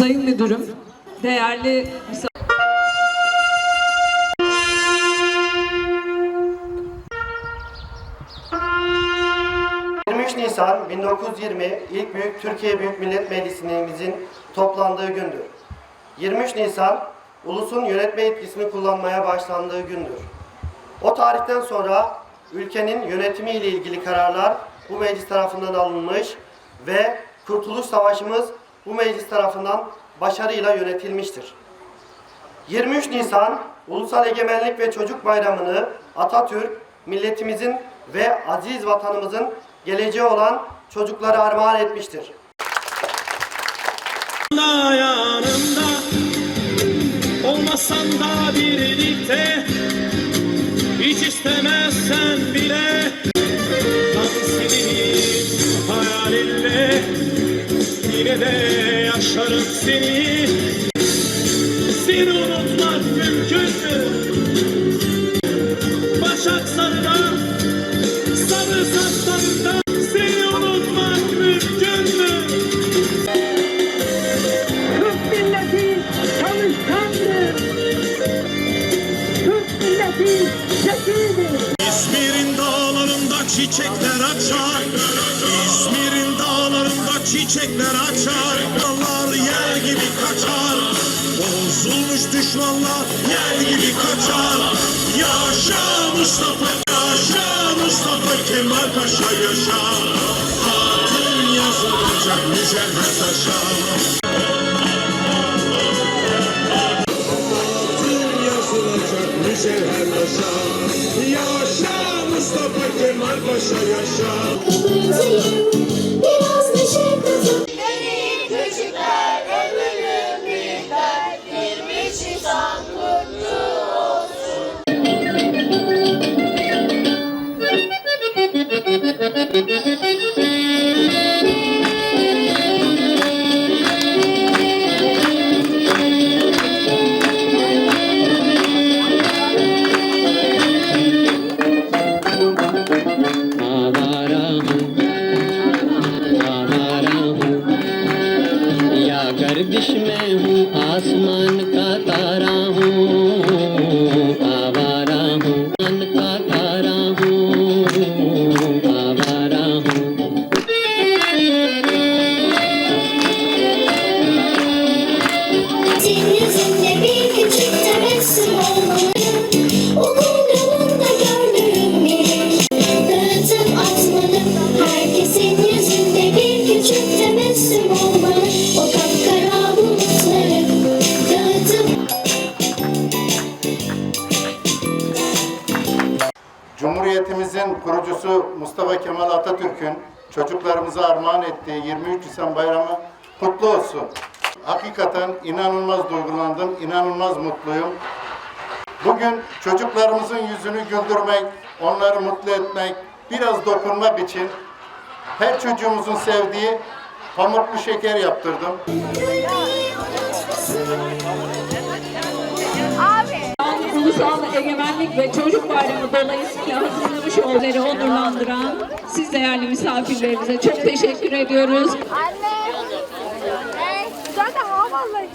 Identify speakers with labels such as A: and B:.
A: Sayın Müdürüm, değerli misafirler.
B: 23 Nisan 1920 ilk büyük Türkiye Büyük Millet Meclisimizin toplandığı gündür. 23 Nisan ulusun yönetme yetkisini kullanmaya başlandığı gündür. O tarihten sonra ülkenin yönetimi ile ilgili kararlar bu meclis tarafından alınmış ve Kurtuluş Savaşımız bu meclis tarafından başarıyla yönetilmiştir. 23 Nisan Ulusal Egemenlik ve Çocuk Bayramı'nı Atatürk, milletimizin ve aziz vatanımızın geleceği olan çocuklara armağan etmiştir.
C: da yanımda Olmasan da birlikte Hiç istemezsen bile Yine de yaşarım seni Seni unutmak mümkün mü? Başak sarıda Sarı saçlarında Seni unutmak mümkün mü?
D: Türk milleti çalışkandır. Türk milleti zekidir.
C: İzmir'in dağlarında çiçekler açar İzmir'in dağlarında çiçekler açar gibi kaçar. Bozulmuş düşmanlar yer gibi kaçar. Yaşa Mustafa yaşa Mustafa Kemal Paşa yaşa Adın yazılacak mücevher taşa Adın yazılacak mücevher taşa Yaşa Mustafa Kemal Paşa yaşa
E: गर्दिश में हूँ आसमान का तारा हूँ।
F: Cumhuriyetimizin kurucusu Mustafa Kemal Atatürk'ün çocuklarımıza armağan ettiği 23 Nisan bayramı kutlu olsun. Hakikaten inanılmaz duygulandım, inanılmaz mutluyum. Bugün çocuklarımızın yüzünü güldürmek, onları mutlu etmek, biraz dokunmak için her çocuğumuzun sevdiği pamuklu şeker yaptırdım.
A: Ulusal Egemenlik ve Çocuk Bayramı dolayısıyla hazırlamış olanları onurlandıran siz değerli misafirlerimize çok teşekkür ediyoruz.
G: Anne. Zaten havalı.